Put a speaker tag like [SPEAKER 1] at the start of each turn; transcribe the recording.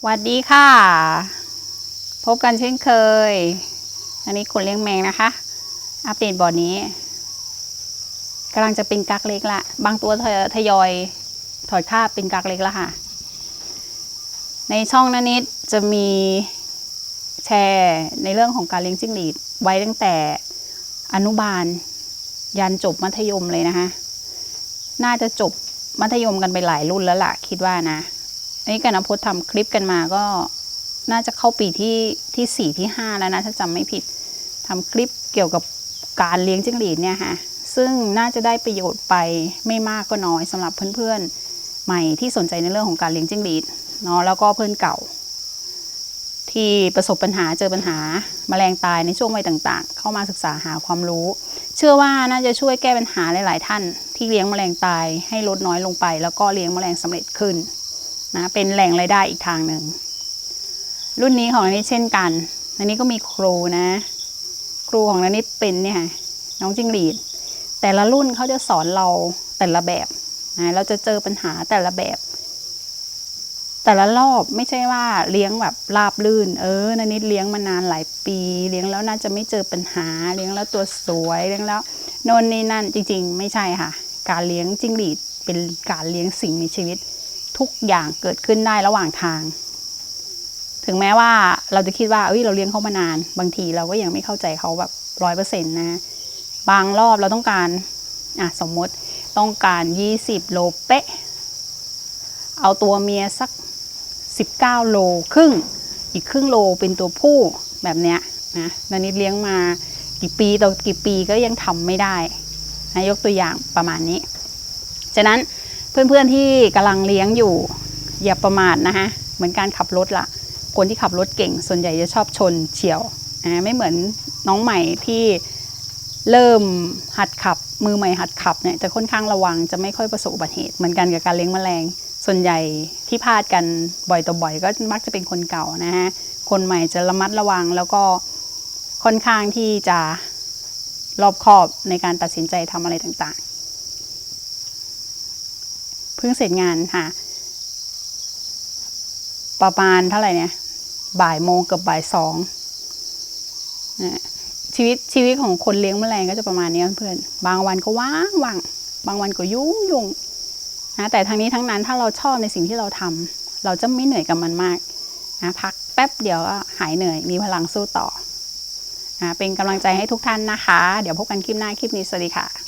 [SPEAKER 1] สวัสดีค่ะ พบกันเช่นเคย อันนี้คนเลี้ยงแมงนะคะ อัปเดตบ่อนี้กำลังจะเป็นกักเล็กละ บางตัวทยอยถอดคราบเป็นกักเล็กล้วค่ะ ในช่องนันนิดจะมีแชร์ในเรื่องของการเลี้ยงจิ้งหรีดไว้ตั้งแต่อนุบาล ยันจบมัธยมเลยนะคะ น่าจะจบมัธยมกันไปหลายรุ่นแล้วล่ะ คิดว่านะ อันนี้กันนพจน์ทำคลิปกันมาก็น่าจะเข้าปีที่ที่สี่ที่ห้าแล้วนะถ้าจำไม่ผิดทำคลิปเกี่ยวกับการเลี้ยงจิ้งหรีดเนี่ยค่ะซึ่งน่าจะได้ประโยชน์ไปไม่มากก็น้อยสำหรับเพื่อนๆ ใหม่ที่สนใจในเรื่องของการเลี้ยงจิ้งหรีดเนาะแล้วก็เพื่อนเก่า ที่ประสบปัญหาเจอปัญหาแมลงตายในช่วงวัยต่างๆ เข้ามาศึกษาหาความรู้ เชื่อว่าน่าจะช่วยแก้ปัญหาหลายๆท่าน ที่เลี้ยงแมลงตายให้ลดน้อยลงไป แล้วก็เลี้ยงแมลงสำเร็จขึ้น นะเป็นแหล่งรายได้อีกทางหนึ่ง รุ่นนี้ของนันนิดเช่นกันนันนี้ก็มีครูนะ ครูของนันนิดเป็นเนี่ยน้องจิงหรีด แต่ละรุ่นเขาจะสอนเราแต่ละแบบนะเราจะเจอปัญหาแต่ละแบบ แต่ละรอบไม่ใช่ว่าเลี้ยงแบบราบลื่น เออนันนิดเลี้ยงมานานหลายปี เลี้ยงแล้วน่าจะไม่เจอปัญหาเลี้ยงแล้วตัวสวยเลี้ยงแล้วโน่นนี่นั่นจริง ๆ ไม่ใช่ค่ะ การเลี้ยงจิงหรีดเป็นการเลี้ยงสิ่งมีชีวิต ทุกอย่างเกิดขึ้นได้ระหว่างทาง ถึงแม้ว่าเราจะคิดว่าเอ้ยเราเลี้ยงเขามานาน บางทีเราก็ยังไม่เข้าใจเขาแบบร้อยเปอร์เซ็นต์นะ บางรอบเราต้องการอะสมมติต้องการยี่สิบโลเป๊ะ เอาตัวเมียสักสิบเก้าโลครึ่ง อีกครึ่งโลเป็นตัวผู้แบบเนี้ยนะนันนิดเลี้ยงมากี่ปีต่อกี่ปีก็ยังทำไม่ได้นะยกตัวอย่างประมาณนี้ ฉะนั้น เพื่อนๆที่กำลังเลี้ยงอยู่อย่าประมาทนะคะเหมือนการขับรถละคนที่ขับรถเก่ง ส่วนใหญ่จะชอบชนเฉียวนะไม่เหมือนน้องใหม่ที่เริ่มหัดขับ มือใหม่หัดขับเนี่ยจะค่อนข้างระวังจะไม่ค่อยประสบอุบัติเหตุเหมือนกันกับการเลี้ยงแมลง ส่วนใหญ่ที่พลาดกันบ่อยต่อบ่อย ก็มักจะเป็นคนเก่านะฮะคนใหม่จะระมัดระวังแล้วก็ค่อนข้างที่จะรอบคอบในการตัดสินใจทำอะไรต่างๆ เพิ่งเสร็จงานค่ะ ประมาณเท่าไหร่เนี่ย บ่ายโมงเกับบ่ายสองนะชีวิตชีวิตของคนเลี้ยงแมลงก็จะประมาณนี้เพื่อนบางวันก็ว่างว่างบางวันก็ยุ่งยุ่งนะแต่ทั้งนี้ทั้งนั้นถ้าเราชอบในสิ่งที่เราทำเราจะไม่เหนื่อยกับมันมากนะพักแป๊บเดียวก็หายเหนื่อยมีพลังสู้ต่อนะเป็นกำลังใจให้ทุกท่านนะคะ เดี๋ยวพบกันคลิปหน้าคลิปนี้สวัสดีค่ะ